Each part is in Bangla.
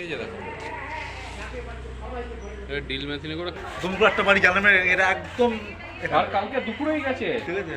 এই যে দেখো। ডিল মেশিনে করে দুমকো একটা বাড়ি জ্বালানো এটা একদম আর কালকে দুপুরেই গেছে। ঠিক আছে।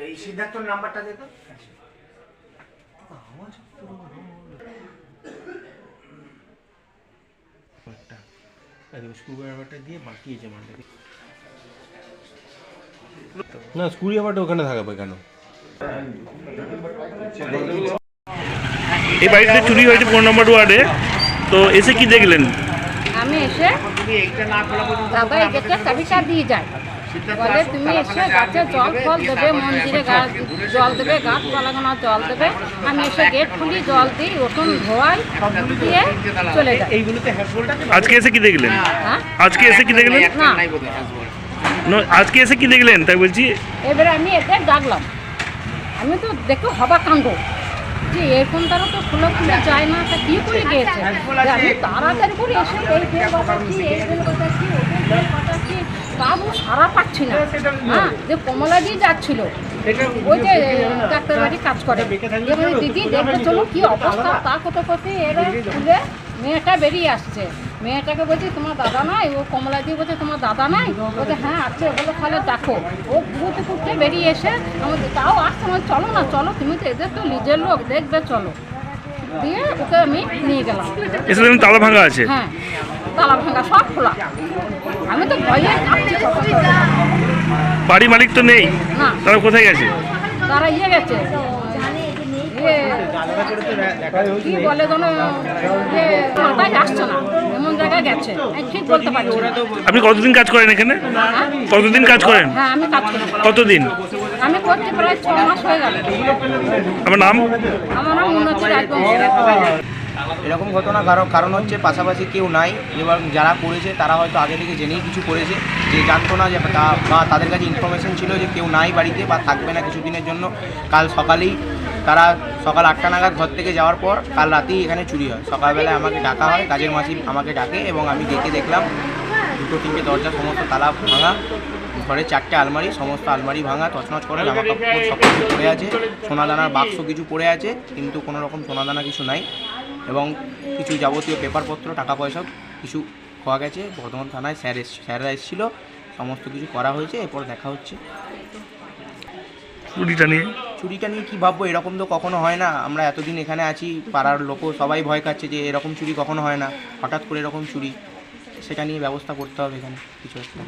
এই সিদ্ধার্থর নাম্বারটা দে তো। স্ক্রুড্রাইভারটা দিয়ে বাঁকিয়েছে মালটাকে না স্ক্রুড্রাইভারটা ওখানে থাকবে কেন? এই বাড়িতে চুরি হয়েছে পনেরো নম্বর ওয়ার্ডে তো এসে কি দেখলেন? আমি এসে দাদা এই চাবিটা দিয়ে যায়। বলে তুমি এসে গাছে জল ফল দেবে মন্দিরে গাছ জল দেবে গাছ গোনা জল দেবে। আমি এসে গেট খুলি জল দিই উঠোন ধোয়াই দিয়ে চলে যাই। আজকে এসে কি দেখলেন? হ্যাঁ? আজকে এসে কি দেখলেন? না। আজকে এসে কি দেখলেন? তাই বলছি। এবারে আমি এদের ডাকলাম আমি তো দেখো হবা কাণ্ড যে এরকম তারা তো খোলা খুলে যায় না তা কি করে গিয়েছে যে আমি তাড়াতাড়ি করে এসে এই তাও সারা পাচ্ছি না। হ্যাঁ যে কমলা দিয়ে যাচ্ছিল ওই যে ডাক্তার বাড়ি কাজ করে। এবারে দিদি দেখতে চলো কি অবস্থা তা কত কত এরা খুলে মেয়েটা বেরিয়ে আসছে। মেয়েটাকে বলছি তোমার দাদা নাই? ও কমলা দিয়ে বলছে তোমার দাদা নাই? বলছে হ্যাঁ আছে বলে তাহলে দেখো। ও ঘুরতে ঘুরতে বেরিয়ে এসে আমাদের তাও আসছে আমার চলো না চলো তুমি তো এদের তো নিজের লোক দেখবে চলো। দিয়ে ওকে আমি নিয়ে গেলাম। তালা ভাঙা আছে। হ্যাঁ তালা ভাঙা সব খোলা। আমি তো ভয়ে বাড়ি মালিক তো নেই। না। তারা কোথায় গেছে? তারা ইয়ে গেছে। কি বলে যেন যে মাথায় আসছে না এমন জায়গায় গেছে। আমি ঠিক বলতে পারছি না। আপনি কতদিন কাজ করেন এখানে? কতদিন কাজ করেন? হ্যাঁ আমি কাজ করি। কতদিন? আমি করছি প্রায় ছ মাস হয়ে গেল। আমার নাম? আমার নাম উন্নতি রাজবংশী এরকম ঘটনা কারণ কারণ হচ্ছে পাশাপাশি কেউ নাই এবং যারা করেছে তারা হয়তো আগে থেকে জেনেই কিছু করেছে। যে জানতো না যে তা বা তাদের কাছে ইনফরমেশন ছিল যে কেউ নাই বাড়িতে বা থাকবে না কিছুদিনের জন্য। কাল সকালেই তারা সকাল আটটা নাগাদ ঘর থেকে যাওয়ার পর কাল রাতেই এখানে চুরি হয়। সকালবেলায় আমাকে ডাকা হয় কাজের মাসি আমাকে ডাকে এবং আমি দেখে দেখলাম দুটো, তিনটে দরজা সমস্ত তালা ভাঙা, ঘরে চারটে আলমারি, সমস্ত আলমারি ভাঙা, তছনছ করে জামা কাপড় সব কিছু পড়ে আছে, সোনাদানার বাক্স কিছু পড়ে আছে, কিন্তু কোনো রকম সোনাদানা কিছু নাই এবং কিছু যাবতীয় পেপারপত্র, টাকা পয়সা কিছু খোয়া গেছে। বর্ধমান থানায় স্যার স্যাররা এসেছিল, সমস্ত কিছু করা হয়েছে, এরপর দেখা হচ্ছে। চুরিটা নিয়ে? চুরিটা নিয়ে কী ভাববো? এরকম তো কখনো হয় না। আমরা এতদিন এখানে আছি পাড়ার লোকও সবাই ভয় খাচ্ছে যে এরকম চুরি কখনো হয় না। হঠাৎ করে এরকম চুরি সেটা নিয়ে ব্যবস্থা করতে হবে এখানে কিছু একটা।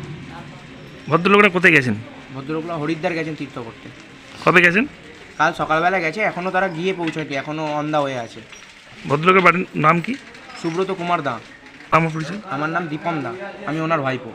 ভদ্রলোকরা কোথায় গেছেন? ভদ্রলোকরা হরিদ্বার গেছেন তীর্থ করতে। কবে গেছেন? কাল সকালবেলা গেছে এখনও তারা গিয়ে পৌঁছায়নি এখনও অন্দা হয়ে আছে। ভদ্রলোকের বাড়ির নাম কি? সুব্রত কুমার দা। আমার নাম দীপম দা আমি ওনার ভাইপো।